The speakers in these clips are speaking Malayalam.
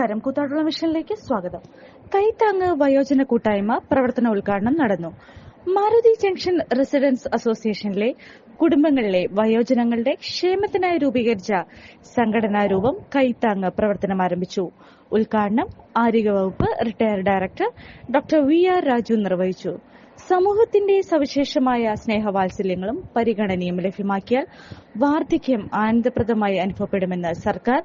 നമസ്കാരം. കൂത്താട്ടുള്ള മിഷനിലേക്ക് സ്വാഗതം. കൈത്താങ്ങ് വയോജന കൂട്ടായ്മ പ്രവർത്തന ഉദ്ഘാടനം നടന്നു. മാരുതി ജംഗ്ഷൻ റെസിഡൻസ് അസോസിയേഷനിലെ കുടുംബങ്ങളിലെ വയോജനങ്ങളുടെ ക്ഷേമത്തിനായി രൂപീകരിച്ച സംഘടനാ രൂപം കൈത്താങ്ങ് പ്രവർത്തനം ആരംഭിച്ചു. ഉദ്ഘാടനം ആരോഗ്യവകുപ്പ് retired director doctor V R Raju നിർവഹിച്ചു. സമൂഹത്തിന്റെ സവിശേഷമായ സ്നേഹവാത്സല്യങ്ങളും പരിഗണനയും ലഭ്യമാക്കിയാൽ വാർദ്ധക്യം ആനന്ദപ്രദമായി അനുഭവപ്പെടുമെന്ന് സർക്കാർ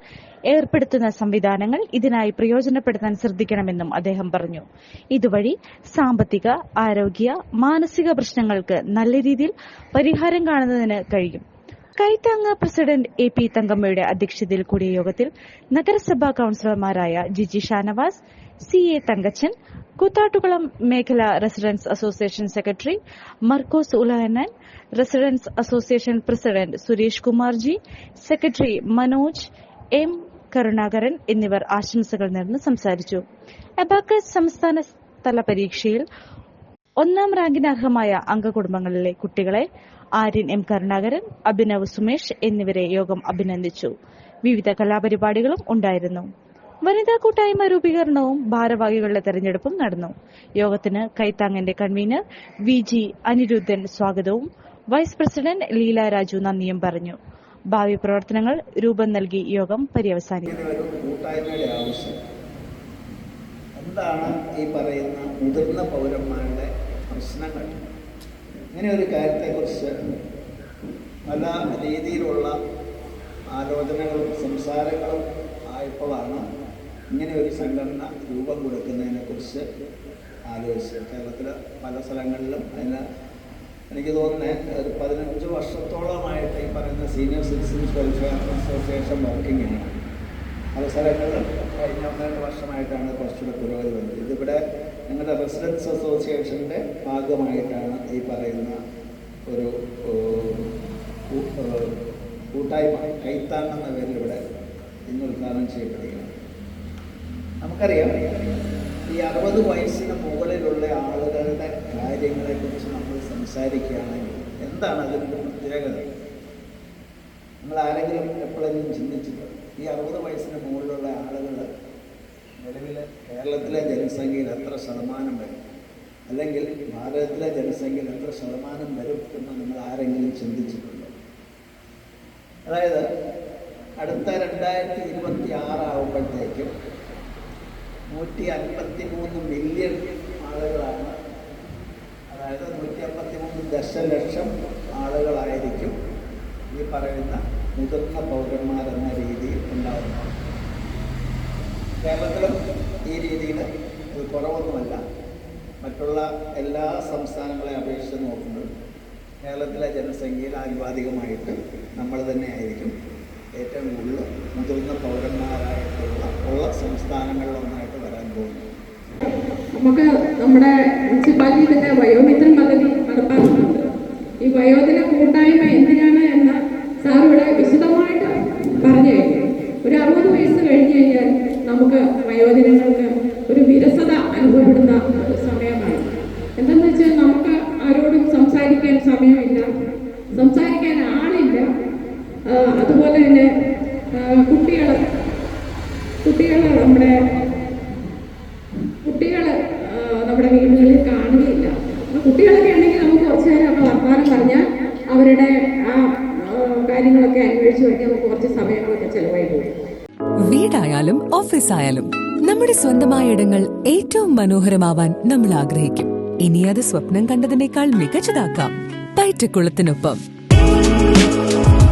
ഏർപ്പെടുത്തുന്ന സംവിധാനങ്ങൾ ഇതിനായി പ്രയോജനപ്പെടുത്താൻ ശ്രദ്ധിക്കണമെന്നും അദ്ദേഹം പറഞ്ഞു. ഇതുവഴി സാമ്പത്തിക ആരോഗ്യ മാനസിക പ്രശ്നങ്ങൾക്ക് നല്ല രീതിയിൽ പരിഹാരം കാണുന്നതിന് കഴിയും. കൈത്താങ്ങ് പ്രസിഡന്റ് എ പി തങ്കമ്മയുടെ അധ്യക്ഷതയിൽ കൂടിയ യോഗത്തിൽ നഗരസഭാ കൌൺസിലർമാരായ ജിജി ഷാനവാസ് സി എ തങ്കച്ചൻ കൂത്താട്ടുകുളം മേഖല residents association secretary Markose Ulahannan residents association president Suresh Kumarji secretary Manoj M Karunakaran എന്നിവർ ആശംസകൾ നേർന്ന് സംസാരിച്ചു. അബാക്കസ് സംസ്ഥാന തല പരീക്ഷയിൽ ഒന്നാം റാങ്കിന് അർഹമായ അംഗകുടുംബങ്ങളിലെ കുട്ടികളെ ആര്യൻ എം കരുണാകരൻ അഭിനവ് സുമേഷ് എന്നിവരെ യോഗം അഭിനന്ദിച്ചു. വിവിധ കലാപരിപാടികളും ഉണ്ടായിരുന്നു. വനിതാ കൂട്ടായ്മ രൂപീകരണവും ഭാരവാഹികളുടെ തെരഞ്ഞെടുപ്പും നടന്നു. യോഗത്തിന് കൈത്താങ്ങന്റെ കൺവീനർ വി ജി അനിരുദ്ധൻ സ്വാഗതവും. വൈസ് പ്രസിഡന്റ് ലീല രാജു നന്ദിയും പറഞ്ഞു. ഭാവി പ്രവർത്തനങ്ങൾ രൂപം നൽകി യോഗം ആവശ്യം. എന്താണ് ഈ പറയുന്ന മുതിർന്ന പൗരന്മാരുടെ പ്രശ്നങ്ങൾ? ഇങ്ങനെ ഒരു കാര്യത്തെക്കുറിച്ച് പല രീതിയിലുള്ള ആലോചനകളും സംസാരങ്ങളും ആയപ്പോഴാണ് ഇങ്ങനെ ഒരു സംഘടന രൂപം കൊടുക്കുന്നതിനെക്കുറിച്ച് ആലോചിച്ച് കേരളത്തിൽ പല സ്ഥലങ്ങളിലും അതിന് എനിക്ക് തോന്നുന്നത് ഒരു പതിനഞ്ച് വർഷത്തോളമായിട്ട് ഈ പറയുന്ന senior citizens welfare association working ആണ് സ്ഥലങ്ങളിൽ കഴിഞ്ഞ ഒന്ന് രണ്ട് വർഷമായിട്ടാണ് കുറച്ചുകൂടെ പുരോഗതി വന്നത് ഇതിവിടെ ഞങ്ങളുടെ റെസിഡൻസ് അസോസിയേഷന്റെ ഭാഗമായിട്ടാണ് ഈ പറയുന്ന ഒരു കൂട്ടായ്മ കൈത്താങ് എന്ന പേരിൽ ഇവിടെ ഇന്ന് ഉദ്ഘാടനം ചെയ്യപ്പെടുകയാണ് നമുക്കറിയാം ഈ അറുപത് വയസ്സിന് മുകളിലുള്ള ആളുകളുടെ കാര്യങ്ങളെക്കുറിച്ച് നമ്മൾ സംസാരിക്കുകയാണെങ്കിൽ എന്താണ് അതിന്റെ പ്രത്യേകത? നമ്മൾ ആരെങ്കിലും എപ്പോഴെങ്കിലും ചിന്തിച്ചിട്ടുണ്ട്? ഈ അറുപത് വയസ്സിന് മുകളിലുള്ള ആളുകൾ നിലവിൽ കേരളത്തിലെ ജനസംഖ്യയിൽ എത്ര ശതമാനം വരും? അല്ലെങ്കിൽ ഭാരതത്തിലെ ജനസംഖ്യയിൽ എത്ര ശതമാനം വരും എന്ന് നമ്മൾ ആരെങ്കിലും ചിന്തിച്ചിട്ടുണ്ടോ? അതായത് അടുത്ത രണ്ടായിരത്തി ഇരുപത്തി ആറാവുമ്പോഴത്തേക്കും നൂറ്റി അൻപത്തി മൂന്ന് മില്യൺ ആളുകളാണ്. അതായത് നൂറ്റി അൻപത്തി മൂന്ന് ദശലക്ഷം ആളുകളായിരിക്കും ഈ പറയുന്ന മുതിർന്ന പൗരന്മാരെന്ന രീതിയിൽ ഉണ്ടാകുന്നത് കേരളത്തിലും ഈ രീതിയിൽ ഒരു കുറവൊന്നുമല്ല. മറ്റുള്ള എല്ലാ സംസ്ഥാനങ്ങളെ അപേക്ഷിച്ച് നോക്കുമ്പോൾ കേരളത്തിലെ ജനസംഖ്യയിൽ ആനുപാതികമായിട്ട് നമ്മൾ തന്നെ ആയിരിക്കും ഏറ്റവും കൂടുതൽ മുതിർന്ന പൗരന്മാരായിട്ടുള്ള ഉള്ള സംസ്ഥാനങ്ങളിലൊന്നായിട്ട് നമുക്ക് നമ്മുടെ മുനിസിപ്പാലിറ്റി തന്നെ വയോമിത്രം പദ്ധതി നടപ്പാക്കുന്നുണ്ട്. ഈ വയോജന കൂട്ടായ്മ എന്തിനാണ് എന്ന് സാർ ഇവിടെ വിശദമായിട്ട് പറഞ്ഞു കഴിഞ്ഞു. ഒരു അറുപത് വയസ്സ് കഴിഞ്ഞു കഴിഞ്ഞാൽ നമുക്ക് വയോജനങ്ങൾക്ക് ഒരു വിരസത അനുഭവപ്പെടുന്ന സമയമാണ്. എന്തെന്ന് വെച്ചാൽ നമുക്ക് ആരോടും സംസാരിക്കാൻ സമയമില്ല. സംസാരിക്കാൻ ആളില്ല. അതുപോലെ തന്നെ കുട്ടികൾ കുട്ടികൾ നമ്മുടെ കാര്യങ്ങളൊക്കെ അന്വേഷിച്ച് കഴിഞ്ഞാൽ നമുക്ക് കുറച്ച് സമയങ്ങളൊക്കെ ചെലവായി വീടായാലും വീടായാലും ഓഫീസായാലും നമ്മുടെ സ്വന്തമായ ഇടങ്ങൾ ഏറ്റവും മനോഹരമാവാൻ നമ്മൾ ആഗ്രഹിക്കും. ഇനി അത് സ്വപ്നം കണ്ടതിനേക്കാൾ മികച്ചതാക്കാം. പയറ്റക്കുളത്തിനൊപ്പം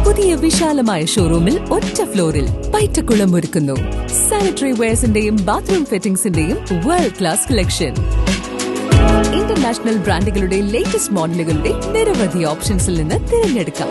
പുതിയ വിശാലമായ ഷോറൂമിൽ ഒറ്റ ഫ്ലോറിൽ പയറ്റക്കുളം ഒരുക്കുന്നു. സാനിറ്ററി വെയർസിന്റെയും ബാത്റൂം ഫിറ്റിംഗ്സിന്റെയും വേൾഡ് ക്ലാസ് കളക്ഷൻ ഇന്റർനാഷണൽ ബ്രാൻഡുകളുടെ ലേറ്റസ്റ്റ് മോഡലുകളുടെ നിരവധി ഓപ്ഷൻസിൽ നിന്ന് തിരഞ്ഞെടുക്കാം.